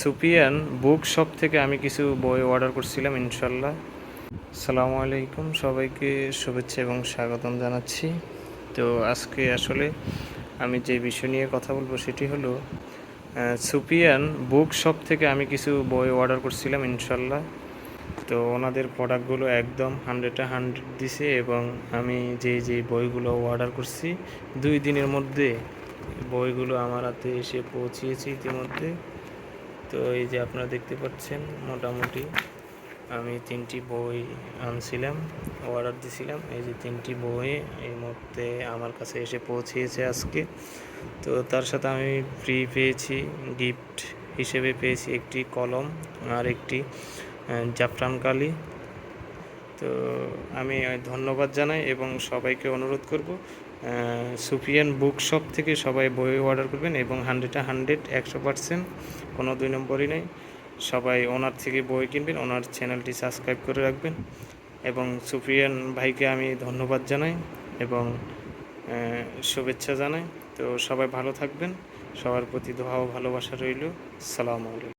Sufiyan book shop থেকে আমি কিছু বই অর্ডার করছিলাম ইনশাল্লাহ সালামু আলাইকুম, সবাইকে শুভেচ্ছা এবং স্বাগতম জানাচ্ছি। তো আজকে আসলে আমি যে বিষয় নিয়ে কথা বলব সেটি হলো সুপিয়ান বুক শপ থেকে আমি কিছু বই অর্ডার করছিলাম ইনশাল্লাহ তো ওনাদের প্রোডাক্টগুলো একদম হান্ড্রেডে হান্ড্রেড দিছে এবং আমি যে যে বইগুলো অর্ডার করছি, দুই দিনের মধ্যে বইগুলো আমার হাতে এসে পৌঁছিয়েছে ইতিমধ্যে। তো এই যে আপনারা দেখতে পাচ্ছেন, মোটামুটি আমি তিনটি বই আনছিলাম অর্ডার দিছিলাম। এই যে তিনটি বই এই মুহূর্তে আমার কাছে এসে পৌঁছিয়েছে আজকে। তো তার সাথে আমি ফ্রি পেয়েছি গিফট হিসেবে পেয়েছি একটি কলম আর একটি জাফরান কালি। তো আমি ধন্যবাদ জানাই এবং সবাইকে অনুরোধ করব সুফিয়ান বুক শপ থেকে সবাই বই অর্ডার করবেন এবং হান্ড্রেডে হান্ড্রেড একশো পার্সেন্ট কোনো দুই নম্বরই নেই। সবাই ওনার থেকে বই কিনবেন, ওনার চ্যানেলটি সাবস্ক্রাইব করে রাখবেন। এবং সুফিয়ান ভাইকে আমি ধন্যবাদ জানাই এবং শুভেচ্ছা জানাই। তো সবাই ভালো থাকবেন। সবার প্রতি দোয়া ও ভালোবাসা রইল। সালামু আলাইকুম।